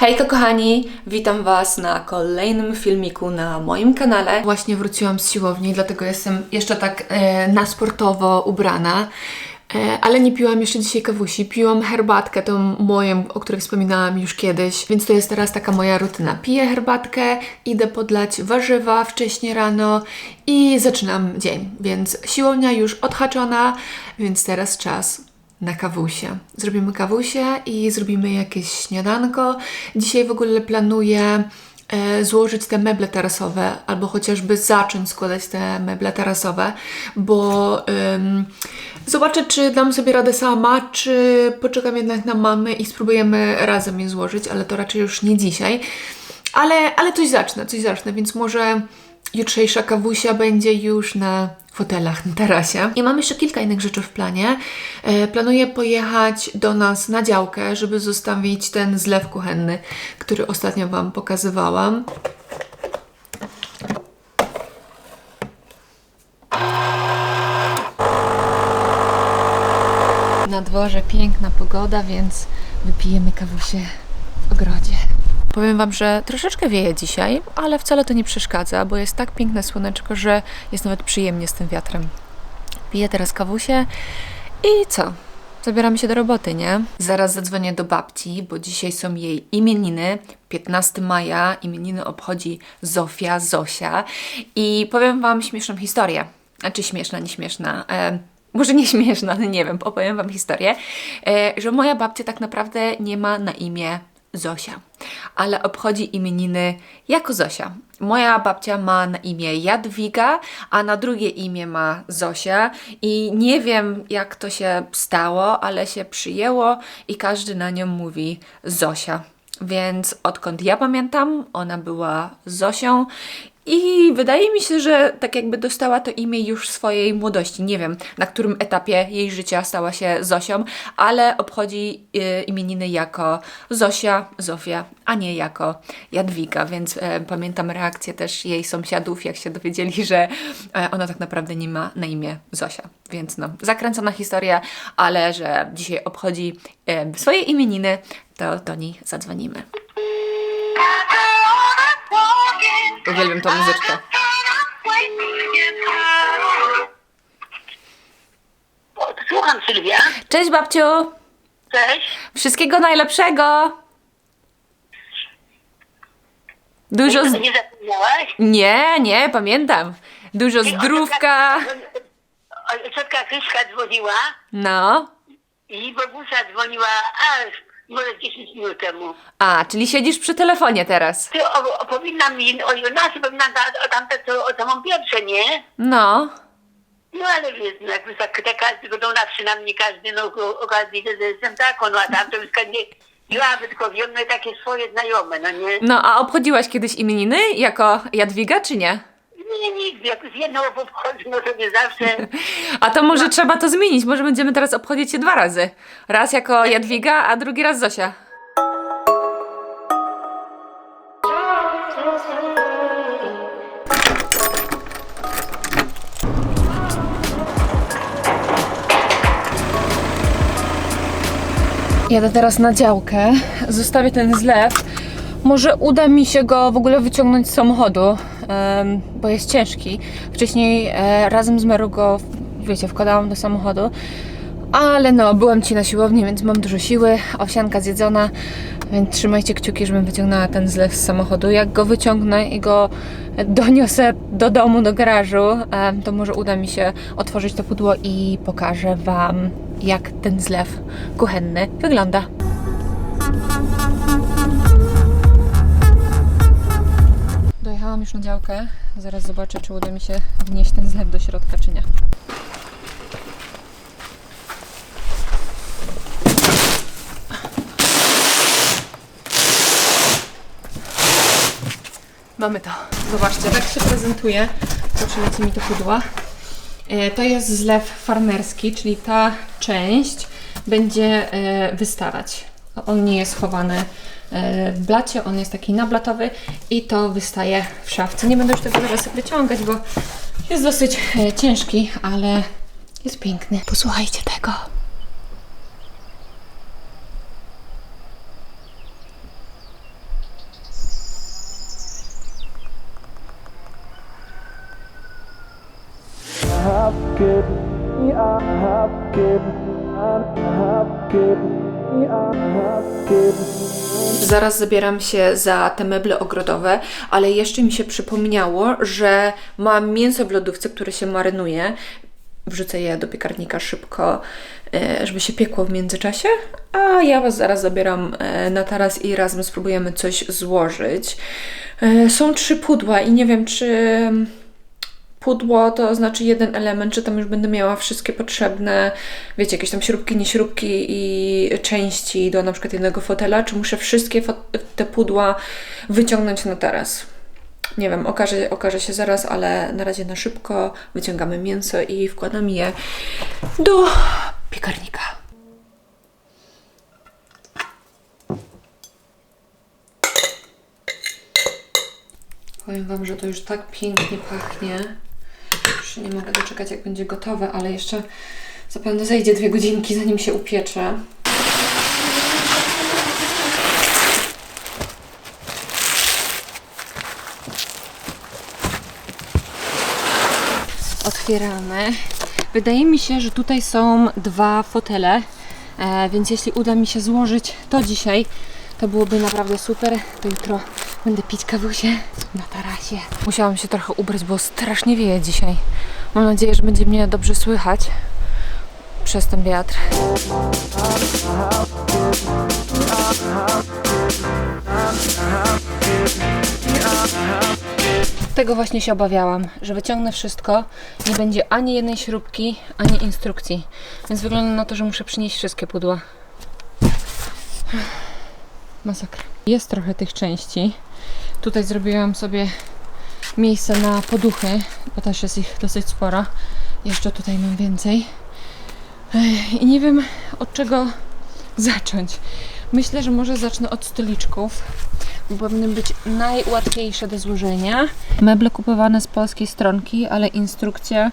Hejka kochani, witam Was na kolejnym filmiku na moim kanale. Właśnie wróciłam z siłowni, dlatego jestem jeszcze tak e, na sportowo ubrana. E, ale nie piłam jeszcze dzisiaj kawusi, piłam herbatkę, tą moją, o której wspominałam już kiedyś, więc to jest teraz taka moja rutyna. Piję herbatkę, idę podlać warzywa wcześniej rano i zaczynam dzień. Więc siłownia już odhaczona, więc teraz czas na kawusie. Zrobimy kawusie i zrobimy jakieś śniadanko. Dzisiaj w ogóle planuję e, złożyć te meble tarasowe, albo chociażby zacząć składać te meble tarasowe, bo ym, zobaczę, czy dam sobie radę sama, czy poczekam jednak na mamy i spróbujemy razem je złożyć, ale to raczej już nie dzisiaj. Ale, ale coś zacznę, coś zacznę, więc może jutrzejsza kawusia będzie już na fotelach na tarasie. I mam jeszcze kilka innych rzeczy w planie. E, planuję pojechać do nas na działkę, żeby zostawić ten zlew kuchenny, który ostatnio Wam pokazywałam. Na dworze piękna pogoda, więc wypijemy kawusie w ogrodzie. Powiem Wam, że troszeczkę wieje dzisiaj, ale wcale to nie przeszkadza, bo jest tak piękne słoneczko, że jest nawet przyjemnie z tym wiatrem. Piję teraz kawusie i co? Zabieramy się do roboty, nie? Zaraz zadzwonię do babci, bo dzisiaj są jej imieniny. 15 maja imieniny obchodzi Zofia, Zosia. I powiem Wam śmieszną historię. Znaczy śmieszna, nieśmieszna. E, może nie śmieszna, no nie wiem, opowiem Wam historię, e, że moja babcia tak naprawdę nie ma na imię Zosia, ale obchodzi imieniny jako Zosia. Moja babcia ma na imię Jadwiga, a na drugie imię ma Zosia i nie wiem jak to się stało, ale się przyjęło i każdy na nią mówi Zosia. Więc odkąd ja pamiętam, ona była Zosią i wydaje mi się, że tak jakby dostała to imię już w swojej młodości. Nie wiem, na którym etapie jej życia stała się Zosią, ale obchodzi y, imieniny jako Zosia, Zofia, a nie jako Jadwiga, więc e, pamiętam reakcję też jej sąsiadów, jak się dowiedzieli, że e, ona tak naprawdę nie ma na imię Zosia. Więc no, zakręcona historia, ale że dzisiaj obchodzi e, swoje imieniny, to do niej zadzwonimy. Uwielbiam tą muzyczkę. Słucham Sylwia. Cześć babciu! Cześć. Wszystkiego najlepszego! Dużo z... Nie zapomniałaś? Nie, nie, pamiętam. Dużo zdrówka. Ciotka Kryszka dzwoniła No. i Bogusia dzwoniła aż może 10 minut temu. A, czyli siedzisz przy telefonie teraz. Ty o, opowinna mi o Jonasie, powinnam ta, o tamte, co o samą pierwsze, nie? No. No ale wiesz, no jak tak, tak każdy na przynajmniej każdy, no okazji, że jestem taką, no a tamto już nie ja tylko wiem, no i takie swoje znajome, no nie? No, a obchodziłaś kiedyś imieniny jako Jadwiga, czy nie? Nie, nigdy, jak już jedno obchodzi, no nie zawsze. A to może trzeba to zmienić. Może będziemy teraz obchodzić się dwa razy. Raz jako Jadwiga, a drugi raz Zosia. Jadę teraz na działkę, zostawię ten zlew. Może uda mi się go w ogóle wyciągnąć z samochodu, bo jest ciężki. Wcześniej e, razem z Meru go, wiecie, wkładałam do samochodu, ale no, byłam ci na siłowni, więc mam dużo siły, owsianka zjedzona, więc trzymajcie kciuki, żebym wyciągnęła ten zlew z samochodu. Jak go wyciągnę i go doniosę do domu, do garażu, to może uda mi się otworzyć to pudło i pokażę Wam, jak ten zlew kuchenny wygląda. Już na działkę. Zaraz zobaczę, czy uda mi się wnieść ten zlew do środka, czy nie. Mamy to. Zobaczcie, tak się prezentuje. To przyleci mi do pudła. E, To jest zlew farmerski, czyli ta część będzie e, wystawać. On nie jest chowany e, w blacie, on jest taki nablatowy i to wystaje w szafce. Nie będę już tego teraz wyciągać, bo jest dosyć e, ciężki, ale jest piękny. Posłuchajcie tego. Zaraz zabieram się za te meble ogrodowe, ale jeszcze mi się przypomniało, że mam mięso w lodówce, które się marynuje. Wrzucę je do piekarnika szybko, e, żeby się piekło w międzyczasie. A ja Was zaraz zabieram e, na taras i razem spróbujemy coś złożyć. E, Są trzy pudła i nie wiem, czy pudło to znaczy jeden element, czy tam już będę miała wszystkie potrzebne, wiecie, jakieś tam śrubki, nieśrubki i części do na przykład jednego fotela, czy muszę wszystkie te pudła wyciągnąć na taras. Nie wiem, okaże, okaże się zaraz, ale na razie na szybko wyciągamy mięso i wkładamy je do piekarnika. Powiem Wam, że to już tak pięknie pachnie. Nie mogę doczekać, jak będzie gotowe, ale jeszcze zapewne zejdzie dwie godzinki, zanim się upiecze. Otwieramy. Wydaje mi się, że tutaj są dwa fotele, e, więc jeśli uda mi się złożyć to dzisiaj, to byłoby naprawdę super. To jutro będę pić kawusie na tarasie. Musiałam się trochę ubrać, bo strasznie wieje dzisiaj. Mam nadzieję, że będzie mnie dobrze słychać przez ten wiatr. Tego właśnie się obawiałam, że wyciągnę wszystko, nie będzie ani jednej śrubki, ani instrukcji. Więc wygląda na to, że muszę przynieść wszystkie pudła. Masakra. Jest trochę tych części. Tutaj zrobiłam sobie miejsce na poduchy, bo też jest ich dosyć sporo. Jeszcze tutaj mam więcej. I nie wiem od czego zacząć. Myślę, że może zacznę od stoliczków, powinny być najłatwiejsze do złożenia. Meble kupowane z polskiej stronki, ale instrukcja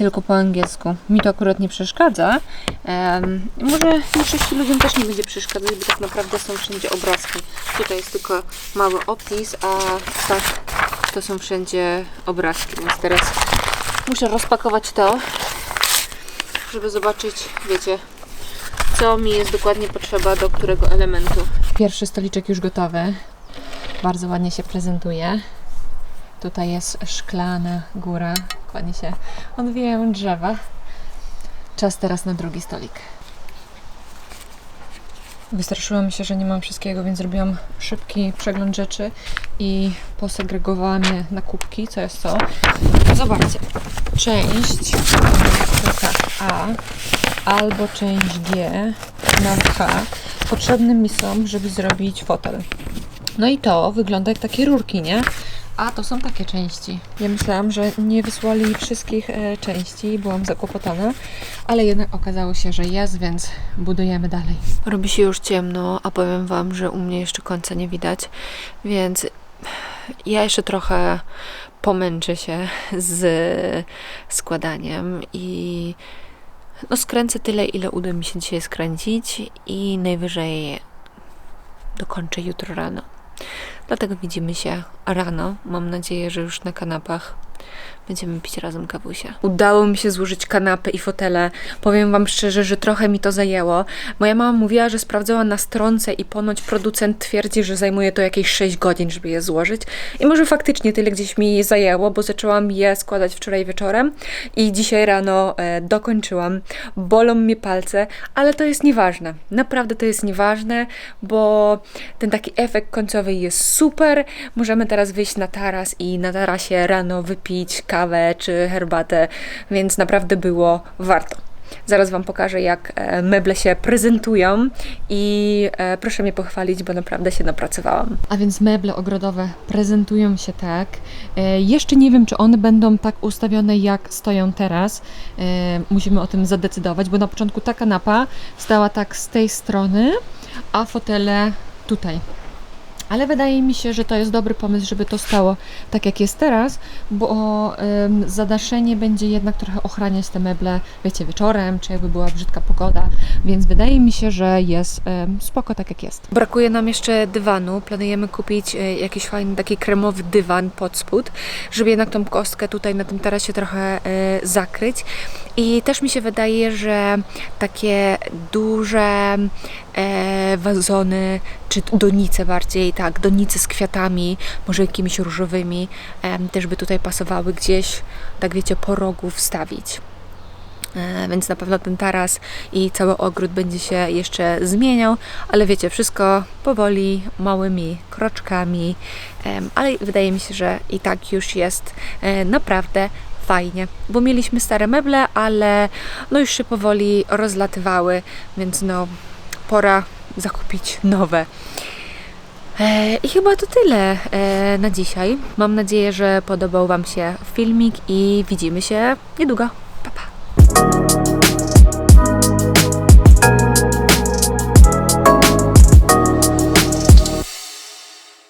tylko po angielsku. Mi to akurat nie przeszkadza. Em, może większości ludziom też nie będzie przeszkadzać, bo tak naprawdę są wszędzie obrazki. Tutaj jest tylko mały opis, a tak to są wszędzie obrazki, więc teraz muszę rozpakować to, żeby zobaczyć, wiecie, co mi jest dokładnie potrzeba do którego elementu. Pierwszy stoliczek już gotowy. Bardzo ładnie się prezentuje. Tutaj jest szklana góra. Ładnie się odwijają drzewa. Czas teraz na drugi stolik. Wystraszyłam się, że nie mam wszystkiego, więc zrobiłam szybki przegląd rzeczy i posegregowałam je na kubki, co jest co. Zobaczcie, część A albo część G na H potrzebne mi są, żeby zrobić fotel. No i to wygląda jak takie rurki, nie? A to są takie części. Ja myślałam, że nie wysłali wszystkich e, części, byłam zakłopotana, ale jednak okazało się, że jest, więc budujemy dalej. Robi się już ciemno, a powiem Wam, że u mnie jeszcze końca nie widać, więc ja jeszcze trochę pomęczę się z składaniem i no skręcę tyle, ile uda mi się dzisiaj skręcić i najwyżej dokończę jutro rano. Dlatego widzimy się rano. Mam nadzieję, że już na kanapach będziemy pić razem kawusie. Udało mi się złożyć kanapę i fotele. Powiem Wam szczerze, że trochę mi to zajęło. Moja mama mówiła, że sprawdzała na stronce i ponoć producent twierdzi, że zajmuje to jakieś 6 godzin, żeby je złożyć. I może faktycznie tyle gdzieś mi zajęło, bo zaczęłam je składać wczoraj wieczorem i dzisiaj rano e, dokończyłam. Bolą mnie palce, ale to jest nieważne. Naprawdę to jest nieważne, bo ten taki efekt końcowy jest super. Możemy teraz wyjść na taras i na tarasie rano wypić kawę czy herbatę, więc naprawdę było warto. Zaraz Wam pokażę, jak e, meble się prezentują i e, proszę mnie pochwalić, bo naprawdę się napracowałam. A więc meble ogrodowe prezentują się tak. E, jeszcze nie wiem, czy one będą tak ustawione, jak stoją teraz. Musimy o tym zadecydować, bo na początku ta kanapa stała tak z tej strony, a fotele tutaj. Ale wydaje mi się, że to jest dobry pomysł, żeby to stało tak jak jest teraz, bo ym, zadaszenie będzie jednak trochę ochraniać te meble, wiecie, wieczorem, czy jakby była brzydka pogoda, więc wydaje mi się, że jest ym, spoko tak jak jest. Brakuje nam jeszcze dywanu, planujemy kupić y, jakiś fajny taki kremowy dywan pod spód, żeby jednak tą kostkę tutaj na tym tarasie trochę y, zakryć i też mi się wydaje, że takie duże e, wazony, czy donice bardziej, tak, donice z kwiatami, może jakimiś różowymi, em, też by tutaj pasowały gdzieś, tak wiecie, po rogu wstawić. E, Więc na pewno ten taras i cały ogród będzie się jeszcze zmieniał, ale wiecie, wszystko powoli, małymi kroczkami, em, ale wydaje mi się, że i tak już jest e, naprawdę fajnie, bo mieliśmy stare meble, ale no już się powoli rozlatywały, więc no pora zakupić nowe. E, I chyba to tyle e, na dzisiaj. Mam nadzieję, że podobał Wam się filmik i widzimy się niedługo. Pa, pa.